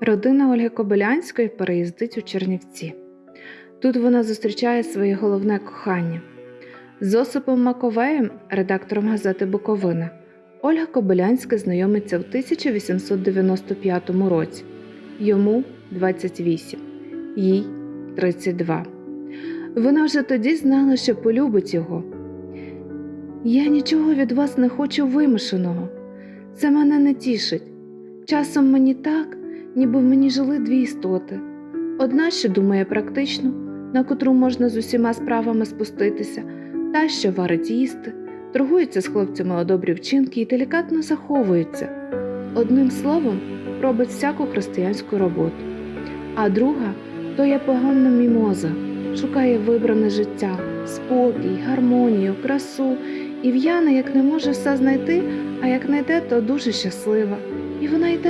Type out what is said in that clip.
Родина Ольги Кобилянської переїздить у Чернівці. Тут вона зустрічає своє головне кохання. З Осипом Маковеєм, редактором газети Буковина, Ольга Кобилянська знайомиться в 1895 році. Йому 28, їй 32. Вона вже тоді знала, що полюбить його. Я нічого від вас не хочу вимушеного. Це мене не тішить. Часом мені так, ніби в мені жили дві істоти. Одна, що думає практично, на котру можна з усіма справами спуститися, та, що варить їсти, торгується з хлопцями у добрі вчинки і делікатно заховується. Одним словом, робить всяку християнську роботу. А друга то є погана мімоза, шукає вибране життя, спокій, гармонію, красу і в'яна, як не може все знайти, а як знайде, то дуже щаслива. І вона йде